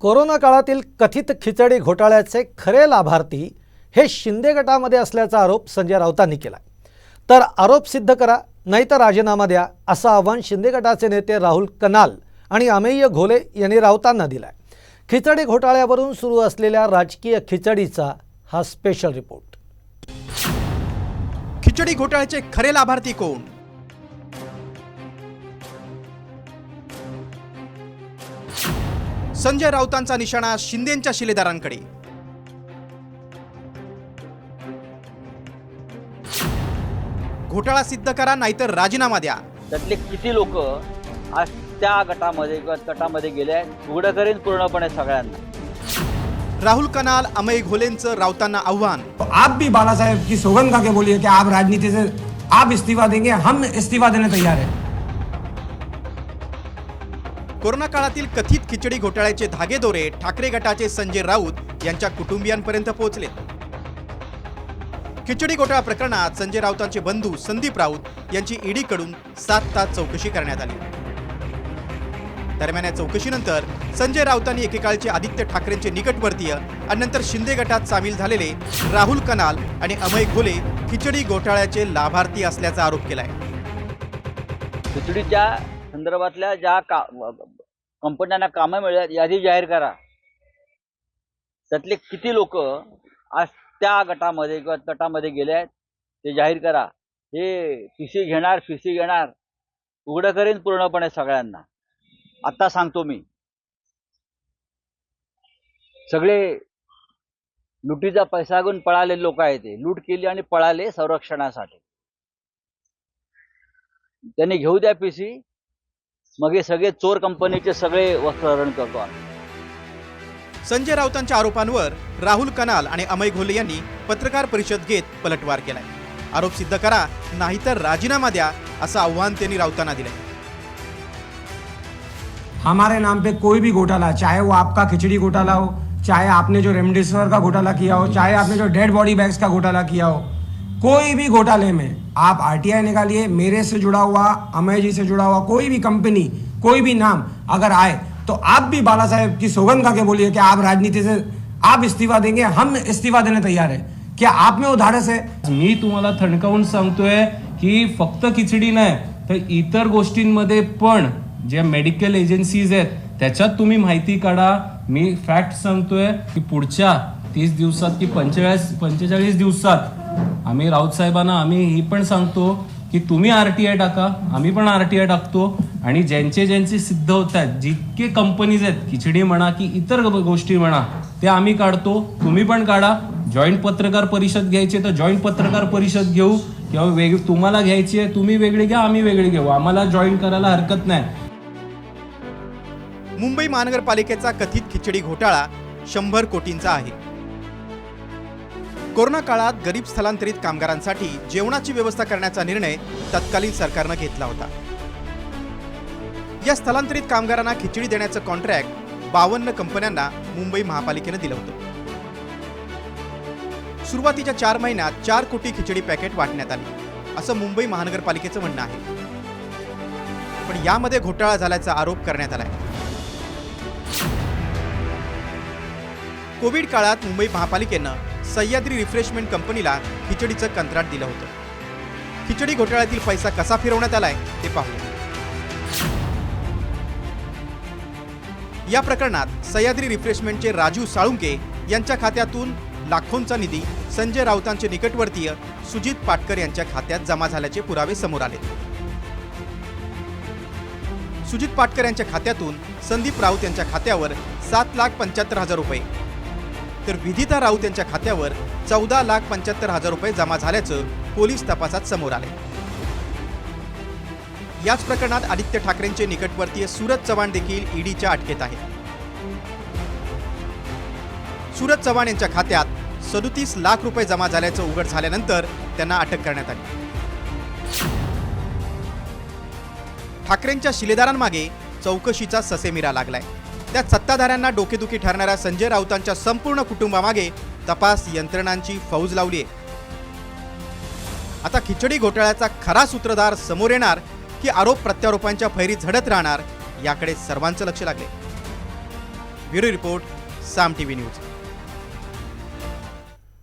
Corona काळातील कथित खिचडी घोटाळ्याचे खरे लाभार्थी हे शिंदे गटामध्ये असल्याचा आरोप संजय राऊतांनी केला तर आरोप सिद्ध करा नाहीतर राजीनामा द्या असं आव्हान शिंदे गटाचे नेते राहुल कनाल आणि अमेय घोले यांनी राऊतांना दिलं खिचडी घोटाळ्यावरून सुरू असलेल्या राजकीय खिचडीचा हा स्पेशल रिपोर्ट खिचडी घोटाळ्याचे खरे लाभार्थी कोण? संजय राऊतांचा निशाणा शिंदेच्या शिलेदारांकडे. घोटाळा सिद्ध करा नाहीतर राजीनामा द्या. त्यातले किती लोक आज त्या गटामध्ये किंवा गटामध्ये गेले आहेत उघडं करेन पूर्णपणे सगळ्यांना. राहुल कनाल अमय घोलेंचं राऊतांना आव्हान. तो आप भी बाला साहेब की सौगंध खा के बोलिए कि आप राजनीति से आप इस्तीफा देंगे हम इस्तीफा देने तैयार हैं। कोरोना काळातील कथित खिचडी घोटाळ्याचे धागेदोरे ठाकरे गटाचे संजय राऊत यांच्या कुटुंबियांपर्यंत पोहोचले. खिचडी घोटाळा प्रकरणात संजय राऊतांचे बंधू संदीप राऊत यांची ईडीकडून सात तास चौकशी करण्यात आली. दरम्यान या चौकशीनंतर संजय राऊतांनी एकेकाळचे आदित्य ठाकरेंचे निकटवर्तीय आणि नंतर शिंदे गटात सामील झालेले राहुल कनाल आणि अमय घोले खिचडी घोटाळ्याचे लाभार्थी असल्याचा आरोप केलाय. खिचडीच्या संदर्भातल्या ज्या का कंपन्यांना कामं मिळतात यादी जाहीर करा. त्यातले किती लोक आज त्या गटामध्ये किंवा गटामध्ये गेले आहेत ते जाहीर करा. हे पी घेणार पी घेणार उघडं करेन पूर्णपणे सगळ्यांना. आत्ता सांगतो मी. सगळे लुटीचा पैसा घेऊन पळाले लोक आहेत ते. लूट केली आणि पळाले संरक्षणासाठी. त्यांनी घेऊ द्या पीसी मग हे सगळे चोर कंपनीचे सगळे वस्त्रहरण करतो आम्ही. संजय राऊतांच्या आरोपांवर राहुल कनाल आणि अमय घोले यांनी पत्रकार परिषद घेत पलटवार केलाय. आरोप सिद्ध करा नाहीतर राजीनामा द्या असं आव्हान त्यांनी राऊतांना दिलंय. हमारे नाम पे कोई भी घोटाला चाहे वो आपका खिचड़ी घोटाला हो चाहे आपने जो रेमडेसिविर का घोटाला किया हो चाहे आपने जो डेड बॉडी बैग्स का घोटाला किया हो कोई भी घोटाले में आप आरटीआई निकालिए मेरे से जुड़ा हुआ अमय जी से जुड़ा हुआ कोई भी कंपनी कोई भी नाम अगर आए तो आप भी बाला साहेब की सौगंध खा के बोलिए कि आप राजनीति से आप इस्तीफा देंगे हम इस्तीफा देने तैयार है। क्या आप में धाडस है? मी तुम्हाला थणकावून सांगतोय की फक्त खिचडी नाही तर इतर गोष्टींमध्ये पण ज्या मेडिकल एजन्सीज आहेत त्याच्यात तुम्ही माहिती काढा. मी फॅक्ट सांगतोय की पुढच्या तीस दिवसात की पंचेचाळीस पंचेचाळीस दिवसात आम्ही राऊत साहेबांना आम्ही ही पण सांगतो की तुम्ही आर टी आय टाका आम्ही पण आर टी आय टाकतो. आणि ज्यांचे ज्यांचे सिद्ध होत आहेत जितके कंपनीज आहेत खिचडी म्हणा की इतर गोष्टी म्हणा ते आम्ही काढतो. तुम्ही पण काढा. जॉईंट पत्रकार परिषद घ्यायची तर जॉईंट पत्रकार परिषद घेऊ. किंवा वेग तुम्हाला घ्यायची आहे तुम्ही वेगळी घ्या आम्ही वेगळी घेऊ. आम्हाला जॉईन करायला हरकत नाही. मुंबई महानगरपालिकेचा कथित खिचडी घोटाळा शंभर कोटींचा आहे. कोरोना काळात गरीब स्थलांतरित कामगारांसाठी जेवणाची व्यवस्था करण्याचा निर्णय तत्कालीन सरकारनं घेतला होता. या स्थलांतरित कामगारांना खिचडी देण्याचं कॉन्ट्रॅक्ट बावन्न कंपन्यांना मुंबई महापालिकेनं दिलं होतं. सुरुवातीच्या चार महिन्यात चार कोटी खिचडी पॅकेट वाटण्यात आली असं मुंबई महानगरपालिकेचं म्हणणं आहे. पण यामध्ये घोटाळा झाल्याचा आरोप करण्यात आलाय. कोविड काळात मुंबई महापालिकेनं सह्याद्री रिफ्रेशमेंट कंपनीला खिचडीचं कंत्राट दिलं होतं. खिचडी घोटाळ्यातील पैसा कसा फिरवण्यात आलाय ते पाहूया. या प्रकरणात सह्याद्री रिफ्रेशमेंटचे राजू साळुंके यांच्या खात्यातून लाखोंचा निधी संजय राऊतांचे निकटवर्तीय सुजित पाटकर यांच्या खात्यात जमा झाल्याचे पुरावे समोर आले सुजित पाटकर यांच्या खात्यातून संदीप राऊत यांच्या खात्यावर सात लाख पंच्याहत्तर हजार रुपये तर विधिता राऊत यांच्या खात्यावर चौदा लाख पंच्याहत्तर हजार रुपये जमा झाल्याचं पोलीस तपासात समोर आले याच प्रकरणात आदित्य ठाकरेंचे निकटवर्तीय सूरज चव्हाण देखील ईडीच्या अटकेत आहे सूरज चव्हाण यांच्या खात्यात सदोतीस लाख रुपये जमा झाल्याचं उघड झाल्यानंतर त्यांना अटक करण्यात आली. ठाकरेंच्या शिलेदारांमागे चौकशीचा ससेमिरा लागलाय. त्यात सत्ताधाऱ्यांना डोकेदुखी ठरणाऱ्या संजय राऊतांच्या संपूर्ण कुटुंबामागे तपास यंत्रणांची फौज लावली आहे आता खिचडी घोटाळ्याचा खरा सूत्रधार समोर येणार की आरोप प्रत्यारोपांच्या फैरी झडत राहणार याकडे सर्वांचं लक्ष लागले. Bureau report Saam T V news.